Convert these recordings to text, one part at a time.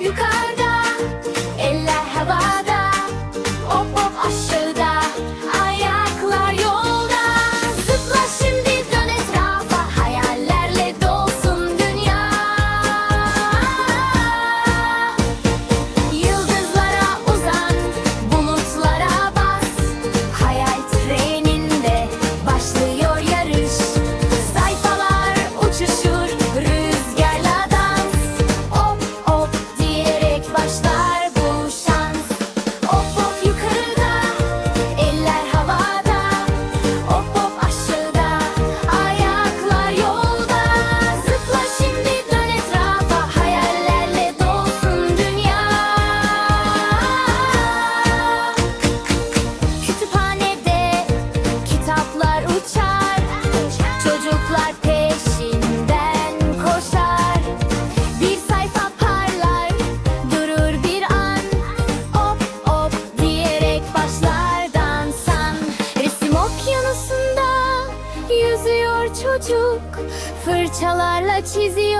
You come çocuk. Fırçalarla çiziyor.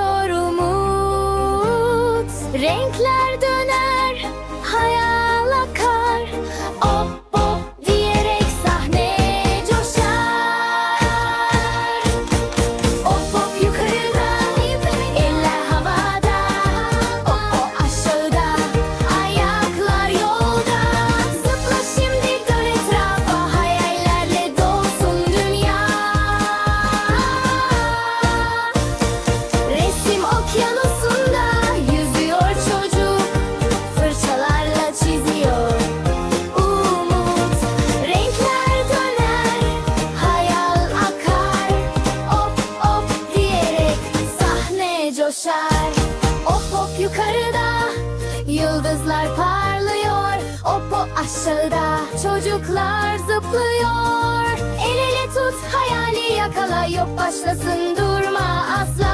coşar Hop hop yukarıda Yıldızlar parlıyor. Hop hop aşağıda Çocuklar zıplıyor. El ele tut hayali yakala Yok başlasın durma asla.